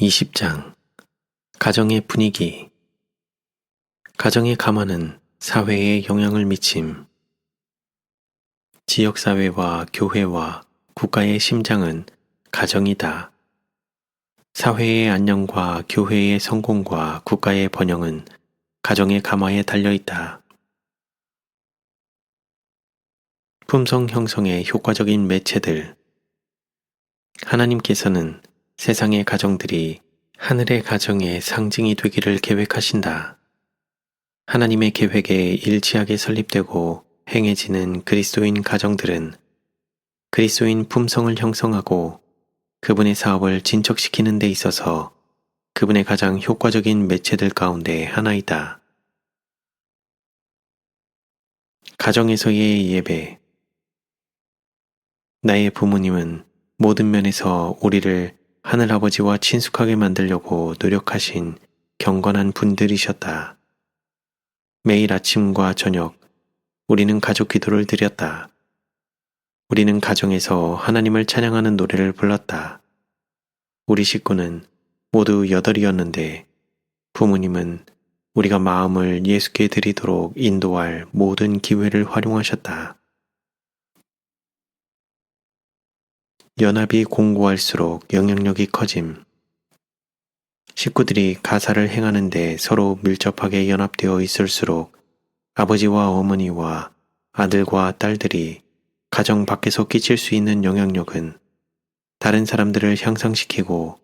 20장 가정의 분위기 가정의 가마는 사회에 영향을 미침 지역사회와 교회와 국가의 심장은 가정이다. 사회의 안녕과 교회의 성공과 국가의 번영은 가정의 가마에 달려있다. 품성 형성의 효과적인 매체들 하나님께서는 세상의 가정들이 하늘의 가정의 상징이 되기를 계획하신다. 하나님의 계획에 일치하게 설립되고 행해지는 그리스도인 가정들은 그리스도인 품성을 형성하고 그분의 사업을 진척시키는 데 있어서 그분의 가장 효과적인 매체들 가운데 하나이다. 가정에서의 예배 나의 부모님은 모든 면에서 우리를 하늘아버지와 친숙하게 만들려고 노력하신 경건한 분들이셨다. 매일 아침과 저녁 우리는 가족 기도를 드렸다. 우리는 가정에서 하나님을 찬양하는 노래를 불렀다. 우리 식구는 모두 여덟이었는데 부모님은 우리가 마음을 예수께 드리도록 인도할 모든 기회를 활용하셨다. 연합이 공고할수록 영향력이 커짐. 식구들이 가사를 행하는데 서로 밀접하게 연합되어 있을수록 아버지와 어머니와 아들과 딸들이 가정 밖에서 끼칠 수 있는 영향력은 다른 사람들을 향상시키고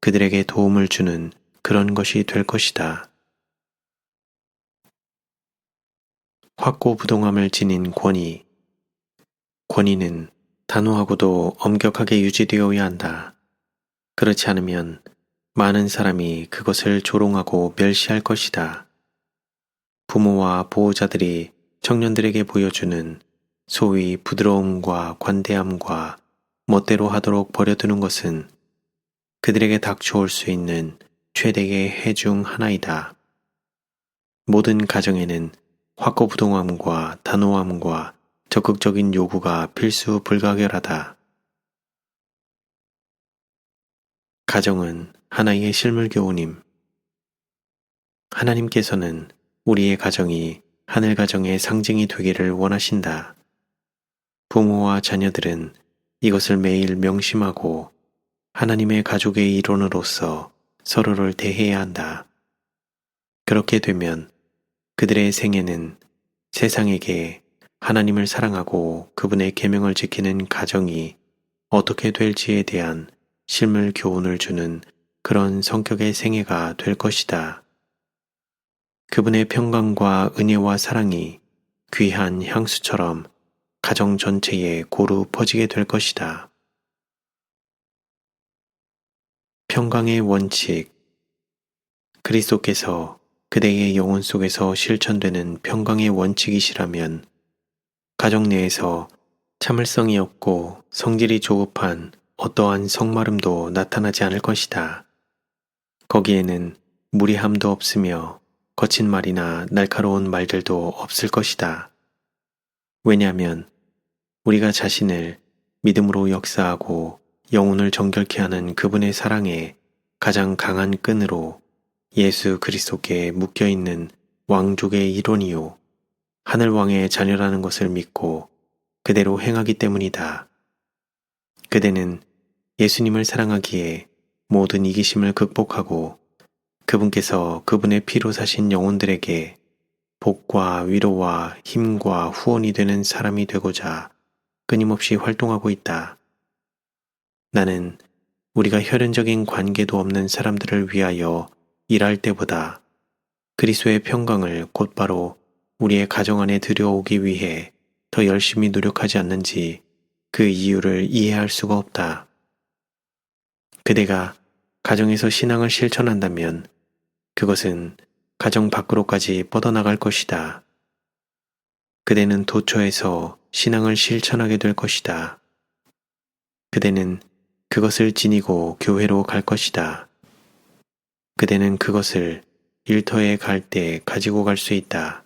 그들에게 도움을 주는 그런 것이 될 것이다. 확고부동함을 지닌 권위. 권위는 단호하고도 엄격하게 유지되어야 한다. 그렇지 않으면 많은 사람이 그것을 조롱하고 멸시할 것이다. 부모와 보호자들이 청년들에게 보여주는 소위 부드러움과 관대함과 멋대로 하도록 버려두는 것은 그들에게 닥쳐올 수 있는 최대의 해 중 하나이다. 모든 가정에는 확고부동함과 단호함과 적극적인 요구가 필수 불가결하다. 가정은 하나의 실물 교우님. 하나님께서는 우리의 가정이 하늘 가정의 상징이 되기를 원하신다. 부모와 자녀들은 이것을 매일 명심하고 하나님의 가족의 일원으로서 서로를 대해야 한다. 그렇게 되면 그들의 생애는 세상에게 하나님을 사랑하고 그분의 계명을 지키는 가정이 어떻게 될지에 대한 실물 교훈을 주는 그런 성격의 생애가 될 것이다. 그분의 평강과 은혜와 사랑이 귀한 향수처럼 가정 전체에 고루 퍼지게 될 것이다. 평강의 원칙 그리스도께서 그대의 영혼 속에서 실천되는 평강의 원칙이시라면 가정 내에서 참을성이 없고 성질이 조급한 어떠한 성마름도 나타나지 않을 것이다. 거기에는 무리함도 없으며 거친 말이나 날카로운 말들도 없을 것이다. 왜냐하면 우리가 자신을 믿음으로 역사하고 영혼을 정결케 하는 그분의 사랑에 가장 강한 끈으로 예수 그리스도께 묶여 있는 왕족의 일원이요. 하늘왕의 자녀라는 것을 믿고 그대로 행하기 때문이다. 그대는 예수님을 사랑하기에 모든 이기심을 극복하고 그분께서 그분의 피로 사신 영혼들에게 복과 위로와 힘과 후원이 되는 사람이 되고자 끊임없이 활동하고 있다. 나는 우리가 혈연적인 관계도 없는 사람들을 위하여 일할 때보다 그리스도의 평강을 곧바로 우리의 가정 안에 들여오기 위해 더 열심히 노력하지 않는지 그 이유를 이해할 수가 없다. 그대가 가정에서 신앙을 실천한다면 그것은 가정 밖으로까지 뻗어나갈 것이다. 그대는 도처에서 신앙을 실천하게 될 것이다. 그대는 그것을 지니고 교회로 갈 것이다. 그대는 그것을 일터에 갈 때 가지고 갈 수 있다.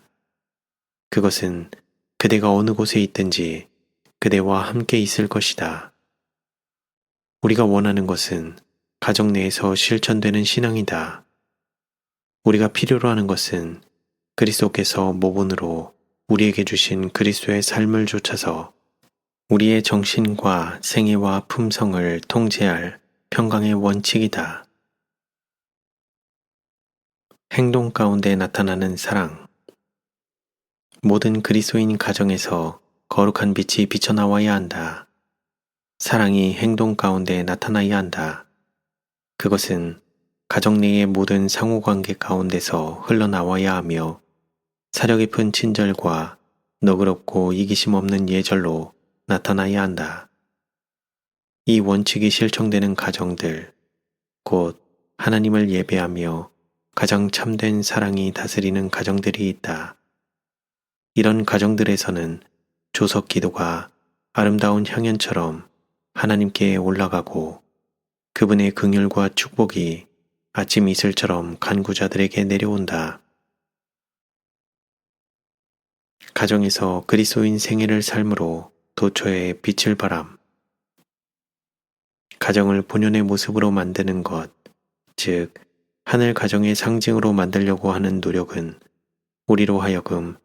그것은 그대가 어느 곳에 있든지 그대와 함께 있을 것이다. 우리가 원하는 것은 가정 내에서 실천되는 신앙이다. 우리가 필요로 하는 것은 그리스도께서 모본으로 우리에게 주신 그리스도의 삶을 좇아서 우리의 정신과 생애와 품성을 통제할 평강의 원칙이다. 행동 가운데 나타나는 사랑. 모든 그리스도인 가정에서 거룩한 빛이 비쳐나와야 한다. 사랑이 행동 가운데 나타나야 한다. 그것은 가정 내의 모든 상호관계 가운데서 흘러나와야 하며 사려 깊은 친절과 너그럽고 이기심 없는 예절로 나타나야 한다. 이 원칙이 실천되는 가정들, 곧 하나님을 예배하며 가장 참된 사랑이 다스리는 가정들이 있다. 이런 가정들에서는 조석 기도가 아름다운 향연처럼 하나님께 올라가고 그분의 긍휼과 축복이 아침 이슬처럼 간구자들에게 내려온다. 가정에서 그리스도인 생애를 삶으로 도처에 빛을 바람. 가정을 본연의 모습으로 만드는 것, 즉, 하늘 가정의 상징으로 만들려고 하는 노력은 우리로 하여금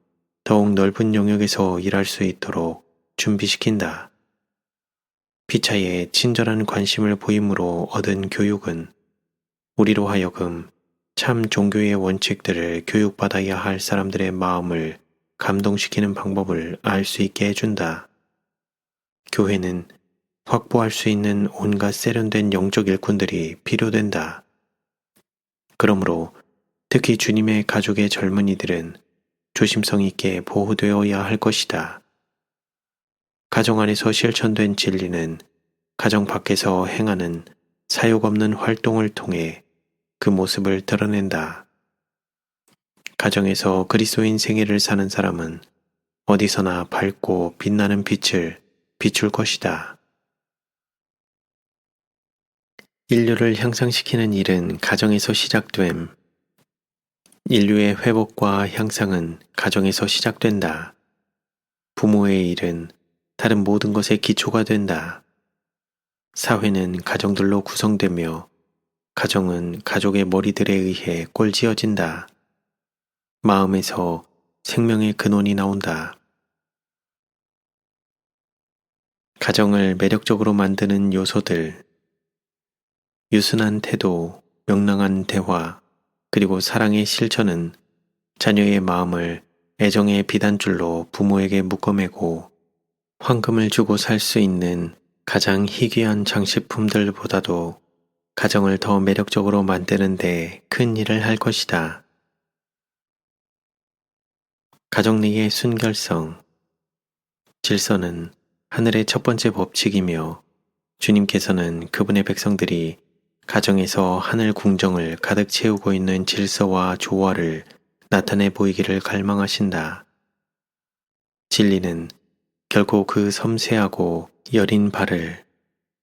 더욱 넓은 영역에서 일할 수 있도록 준비시킨다. 피차에 친절한 관심을 보임으로 얻은 교육은 우리로 하여금 참 종교의 원칙들을 교육받아야 할 사람들의 마음을 감동시키는 방법을 알 수 있게 해준다. 교회는 확보할 수 있는 온갖 세련된 영적 일꾼들이 필요된다. 그러므로 특히 주님의 가족의 젊은이들은 조심성 있게 보호되어야 할 것이다. 가정 안에서 실천된 진리는 가정 밖에서 행하는 사욕 없는 활동을 통해 그 모습을 드러낸다. 가정에서 그리스도인 생애를 사는 사람은 어디서나 밝고 빛나는 빛을 비출 것이다. 인류를 향상시키는 일은 가정에서 시작됨. 인류의 회복과 향상은 가정에서 시작된다. 부모의 일은 다른 모든 것의 기초가 된다. 사회는 가정들로 구성되며 가정은 가족의 머리들에 의해 꼴지어진다. 마음에서 생명의 근원이 나온다. 가정을 매력적으로 만드는 요소들, 유순한 태도, 명랑한 대화, 그리고 사랑의 실천은 자녀의 마음을 애정의 비단줄로 부모에게 묶어매고 황금을 주고 살 수 있는 가장 희귀한 장식품들보다도 가정을 더 매력적으로 만드는데 큰 일을 할 것이다. 가정 내의 순결성, 질서는 하늘의 첫 번째 법칙이며 주님께서는 그분의 백성들이 가정에서 하늘 궁정을 가득 채우고 있는 질서와 조화를 나타내 보이기를 갈망하신다. 진리는 결코 그 섬세하고 여린 발을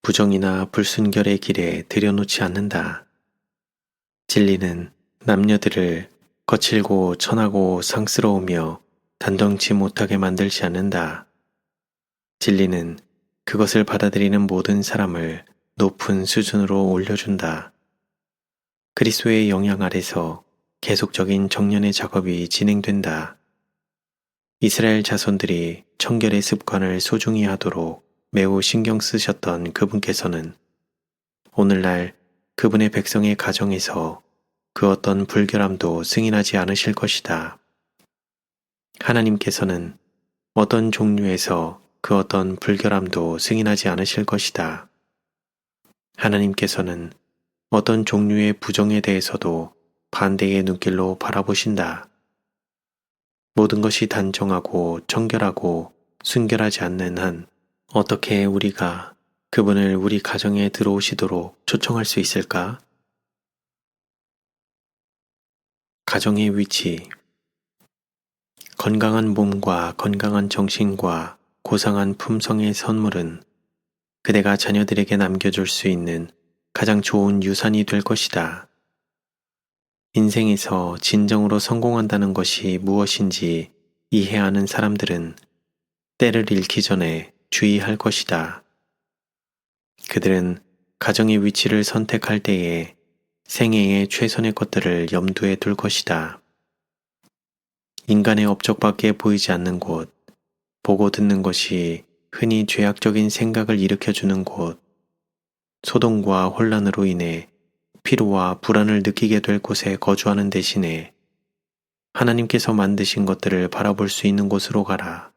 부정이나 불순결의 길에 들여놓지 않는다. 진리는 남녀들을 거칠고 천하고 상스러우며 단정치 못하게 만들지 않는다. 진리는 그것을 받아들이는 모든 사람을 높은 수준으로 올려준다. 그리스도의 영향 아래서 계속적인 정년의 작업이 진행된다. 이스라엘 자손들이 청결의 습관을 소중히 하도록 매우 신경 쓰셨던 그분께서는 오늘날 그분의 백성의 가정에서 그 어떤 불결함도 승인하지 않으실 것이다. 하나님께서는 어떤 종류에서 그 어떤 불결함도 승인하지 않으실 것이다. 하나님께서는 어떤 종류의 부정에 대해서도 반대의 눈길로 바라보신다. 모든 것이 단정하고 청결하고 순결하지 않는 한 어떻게 우리가 그분을 우리 가정에 들어오시도록 초청할 수 있을까? 가정의 위치 건강한 몸과 건강한 정신과 고상한 품성의 선물은 그대가 자녀들에게 남겨줄 수 있는 가장 좋은 유산이 될 것이다. 인생에서 진정으로 성공한다는 것이 무엇인지 이해하는 사람들은 때를 잃기 전에 주의할 것이다. 그들은 가정의 위치를 선택할 때에 생애의 최선의 것들을 염두에 둘 것이다. 인간의 업적밖에 보이지 않는 곳, 보고 듣는 것이 흔히 죄악적인 생각을 일으켜주는 곳, 소동과 혼란으로 인해 피로와 불안을 느끼게 될 곳에 거주하는 대신에 하나님께서 만드신 것들을 바라볼 수 있는 곳으로 가라.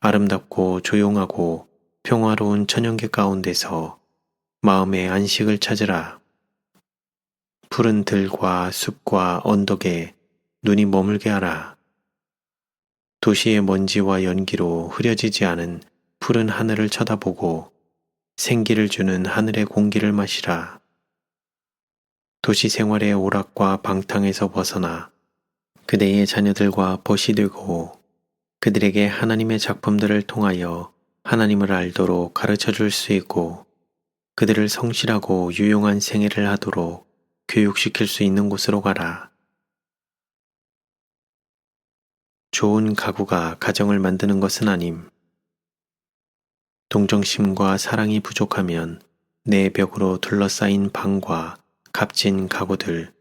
아름답고 조용하고 평화로운 천연계 가운데서 마음의 안식을 찾으라. 푸른 들과 숲과 언덕에 눈이 머물게 하라. 도시의 먼지와 연기로 흐려지지 않은 푸른 하늘을 쳐다보고 생기를 주는 하늘의 공기를 마시라. 도시 생활의 오락과 방탕에서 벗어나 그대의 자녀들과 벗이 되고 그들에게 하나님의 작품들을 통하여 하나님을 알도록 가르쳐 줄 수 있고 그들을 성실하고 유용한 생애를 하도록 교육시킬 수 있는 곳으로 가라. 좋은 가구가 가정을 만드는 것은 아님. 동정심과 사랑이 부족하면 내 벽으로 둘러싸인 방과 값진 가구들,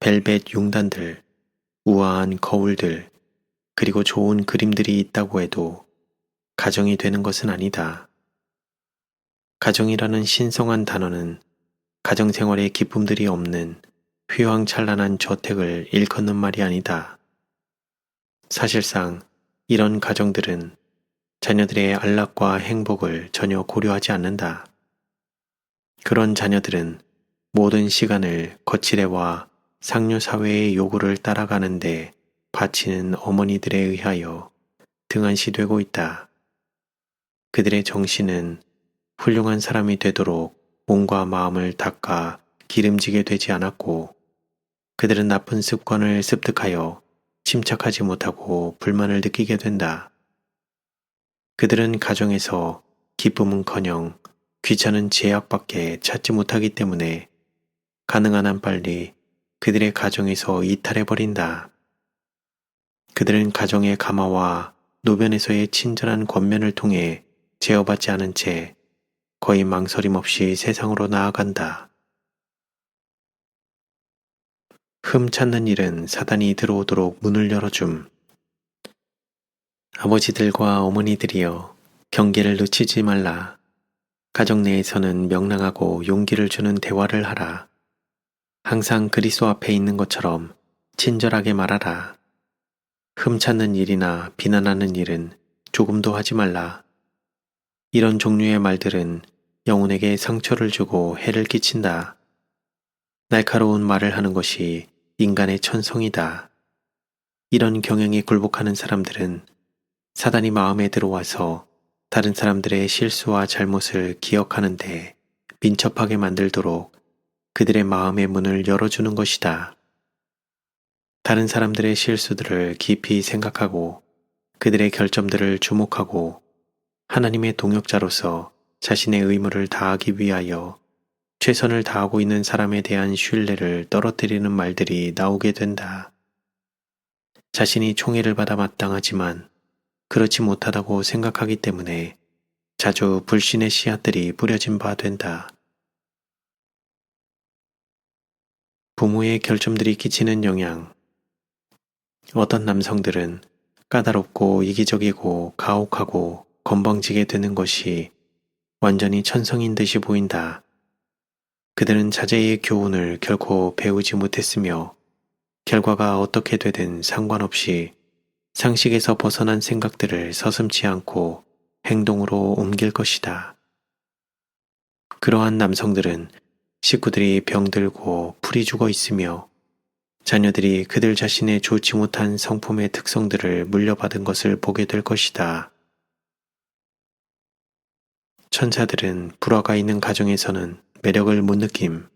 벨벳 용단들, 우아한 거울들, 그리고 좋은 그림들이 있다고 해도 가정이 되는 것은 아니다. 가정이라는 신성한 단어는 가정생활에 기쁨들이 없는 휘황찬란한 저택을 일컫는 말이 아니다. 사실상 이런 가정들은 자녀들의 안락과 행복을 전혀 고려하지 않는다. 그런 자녀들은 모든 시간을 거칠애와 상류사회의 요구를 따라가는데 바치는 어머니들에 의하여 등한시되고 있다. 그들의 정신은 훌륭한 사람이 되도록 몸과 마음을 닦아 기름지게 되지 않았고 그들은 나쁜 습관을 습득하여 침착하지 못하고 불만을 느끼게 된다. 그들은 가정에서 기쁨은 커녕 귀찮은 제약밖에 찾지 못하기 때문에 가능한 한 빨리 그들의 가정에서 이탈해버린다. 그들은 가정의 가마와 노변에서의 친절한 권면을 통해 제어받지 않은 채 거의 망설임 없이 세상으로 나아간다. 흠 찾는 일은 사단이 들어오도록 문을 열어줌. 아버지들과 어머니들이여 경계를 놓치지 말라. 가정 내에서는 명랑하고 용기를 주는 대화를 하라. 항상 그리스도 앞에 있는 것처럼 친절하게 말하라. 흠 찾는 일이나 비난하는 일은 조금도 하지 말라. 이런 종류의 말들은 영혼에게 상처를 주고 해를 끼친다. 날카로운 말을 하는 것이 인간의 천성이다. 이런 경향에 굴복하는 사람들은 사단이 마음에 들어와서 다른 사람들의 실수와 잘못을 기억하는데 민첩하게 만들도록 그들의 마음의 문을 열어주는 것이다. 다른 사람들의 실수들을 깊이 생각하고 그들의 결점들을 주목하고 하나님의 동역자로서 자신의 의무를 다하기 위하여 최선을 다하고 있는 사람에 대한 신뢰를 떨어뜨리는 말들이 나오게 된다. 자신이 총애를 받아 마땅하지만 그렇지 못하다고 생각하기 때문에 자주 불신의 씨앗들이 뿌려진 바 된다. 부모의 결점들이 끼치는 영향. 어떤 남성들은 까다롭고 이기적이고 가혹하고 건방지게 되는 것이 완전히 천성인 듯이 보인다. 그들은 자제의 교훈을 결코 배우지 못했으며 결과가 어떻게 되든 상관없이 상식에서 벗어난 생각들을 서슴지 않고 행동으로 옮길 것이다. 그러한 남성들은 식구들이 병들고 풀이 죽어 있으며 자녀들이 그들 자신의 좋지 못한 성품의 특성들을 물려받은 것을 보게 될 것이다. 천사들은 불화가 있는 가정에서는 매력을 못 느낌.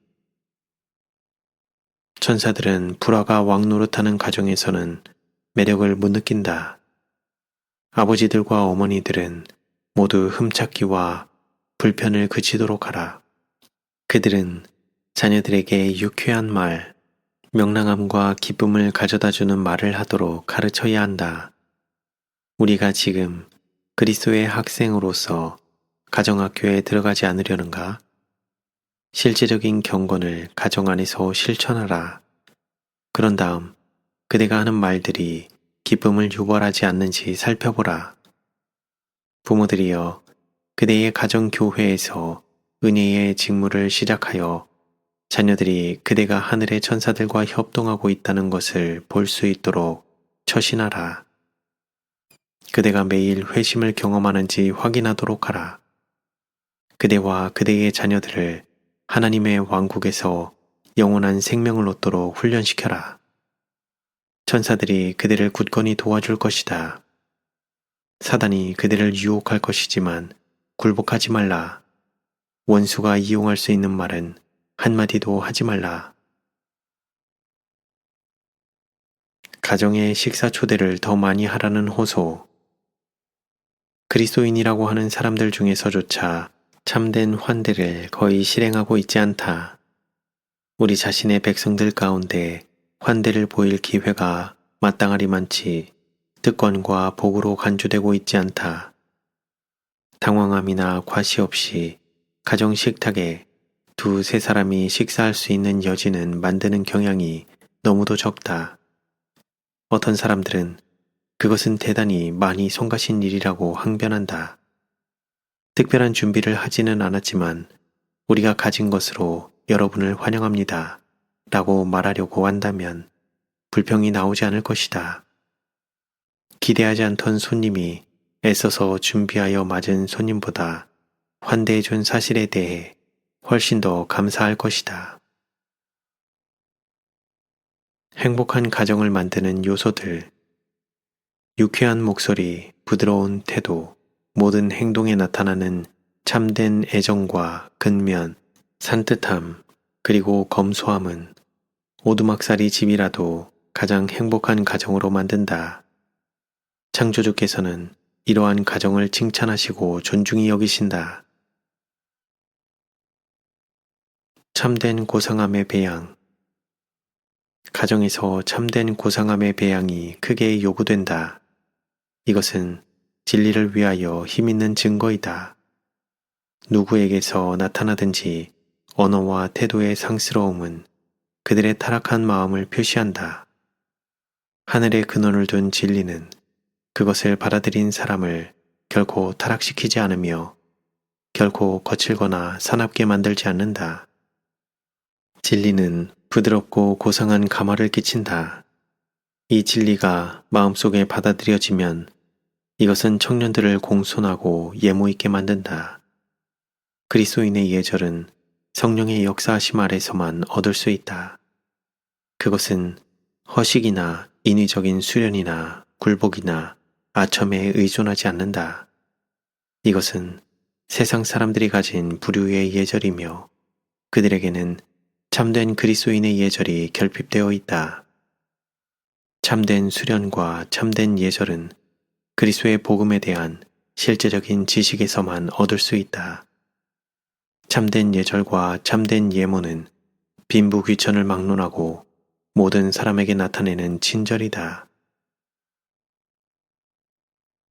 천사들은 불화가 왕노릇하는 가정에서는 매력을 못 느낀다. 아버지들과 어머니들은 모두 흠찾기와 불편을 그치도록 하라. 그들은 자녀들에게 유쾌한 말, 명랑함과 기쁨을 가져다 주는 말을 하도록 가르쳐야 한다. 우리가 지금 그리스도의 학생으로서 가정학교에 들어가지 않으려는가? 실제적인 경건을 가정 안에서 실천하라. 그런 다음 그대가 하는 말들이 기쁨을 유발하지 않는지 살펴보라. 부모들이여 그대의 가정 교회에서 은혜의 직무를 시작하여 자녀들이 그대가 하늘의 천사들과 협동하고 있다는 것을 볼 수 있도록 처신하라. 그대가 매일 회심을 경험하는지 확인하도록 하라. 그대와 그대의 자녀들을 하나님의 왕국에서 영원한 생명을 얻도록 훈련시켜라. 천사들이 그대를 굳건히 도와줄 것이다. 사단이 그대를 유혹할 것이지만 굴복하지 말라. 원수가 이용할 수 있는 말은 한마디도 하지 말라. 가정의 식사 초대를 더 많이 하라는 호소. 그리스도인이라고 하는 사람들 중에서조차 참된 환대를 거의 실행하고 있지 않다. 우리 자신의 백성들 가운데 환대를 보일 기회가 마땅하리 많지 특권과 복으로 간주되고 있지 않다. 당황함이나 과시 없이 가정 식탁에 두 세 사람이 식사할 수 있는 여지는 만드는 경향이 너무도 적다. 어떤 사람들은 그것은 대단히 많이 성가신 일이라고 항변한다. 특별한 준비를 하지는 않았지만 우리가 가진 것으로 여러분을 환영합니다. 라고 말하려고 한다면 불평이 나오지 않을 것이다. 기대하지 않던 손님이 애써서 준비하여 맞은 손님보다 환대해준 사실에 대해 훨씬 더 감사할 것이다. 행복한 가정을 만드는 요소들. 유쾌한 목소리, 부드러운 태도, 모든 행동에 나타나는 참된 애정과 근면, 산뜻함, 그리고 검소함은 오두막살이 집이라도 가장 행복한 가정으로 만든다. 창조주께서는 이러한 가정을 칭찬하시고 존중히 여기신다. 참된 고상함의 배양 가정에서 참된 고상함의 배양이 크게 요구된다. 이것은 진리를 위하여 힘있는 증거이다. 누구에게서 나타나든지 언어와 태도의 상스러움은 그들의 타락한 마음을 표시한다. 하늘에 근원을 둔 진리는 그것을 받아들인 사람을 결코 타락시키지 않으며 결코 거칠거나 사납게 만들지 않는다. 진리는 부드럽고 고상한 감화를 끼친다. 이 진리가 마음속에 받아들여지면 이것은 청년들을 공손하고 예모 있게 만든다. 그리스도인의 예절은 성령의 역사하심 아래서만 얻을 수 있다. 그것은 허식이나 인위적인 수련이나 굴복이나 아첨에 의존하지 않는다. 이것은 세상 사람들이 가진 부류의 예절이며 그들에게는 참된 그리스도인의 예절이 결핍되어 있다. 참된 수련과 참된 예절은 그리스도의 복음에 대한 실제적인 지식에서만 얻을 수 있다. 참된 예절과 참된 예모는 빈부 귀천을 막론하고 모든 사람에게 나타내는 친절이다.